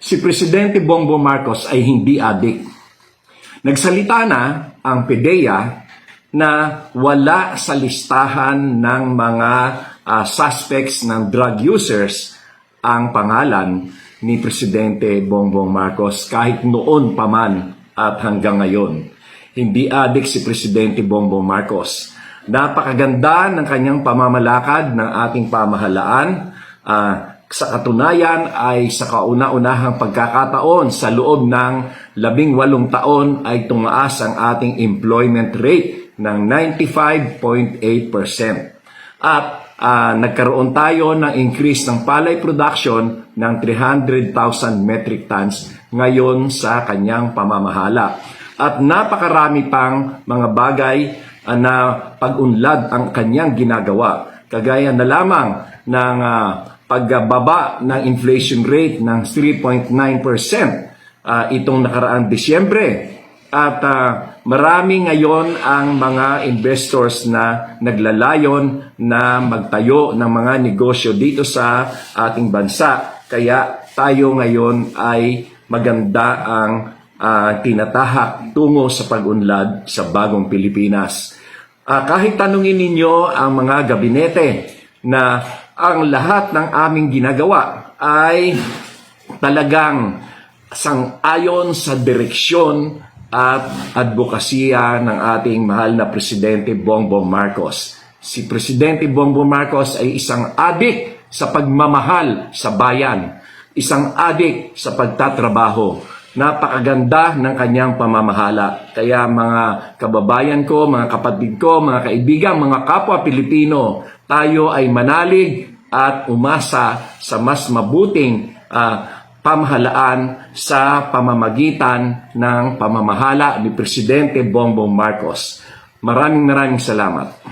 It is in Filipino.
si Presidente Bongbong Marcos ay hindi adik. Nagsalita na ang PDEA na wala sa listahan ng mga ah, suspects ng drug users ang pangalan ni Presidente Bongbong Marcos kahit noon pa man at hanggang ngayon. Hindi adik si Presidente Bongbong Marcos. Napakaganda ng kanyang pamamalakad ng ating pamahalaan. Ah, sa katunayan ay sa kauna-unahang pagkakataon sa loob ng labing walong taon ay tumaas ang ating employment rate ng 95.8%. At ah, nagkaroon tayo ng increase ng palay production ng 300,000 metric tons ngayon sa kanyang pamamahala. At napakarami pang mga bagay ah, na pag-unlad ang kanyang ginagawa. Kagaya na lamang ng ah, pagbaba ng inflation rate ng 3.9% ah, itong nakaraang Disyembre. At ah, marami ngayon ang mga investors na naglalayon na magtayo ng mga negosyo dito sa ating bansa. Kaya tayo ngayon ay maganda ang ah, tinatahak tungo sa pag-unlad sa bagong Pilipinas. Ah, kahit tanungin ninyo ang mga gabinete na ang lahat ng aming ginagawa ay talagang sang-ayon sa direksyon at advokasya ng ating mahal na Presidente Bongbong Marcos. Si Presidente Bongbong Marcos ay isang adik sa pagmamahal sa bayan, isang adik sa pagtatrabaho. Napakaganda ng kanyang pamamahala. Kaya mga kababayan ko, mga kapatid ko, mga kaibigan, mga kapwa Pilipino, tayo ay manalig at umasa sa mas mabuting ah, pamahalaan sa pamamagitan ng pamamahala ni Presidente Bongbong Marcos. Maraming maraming salamat.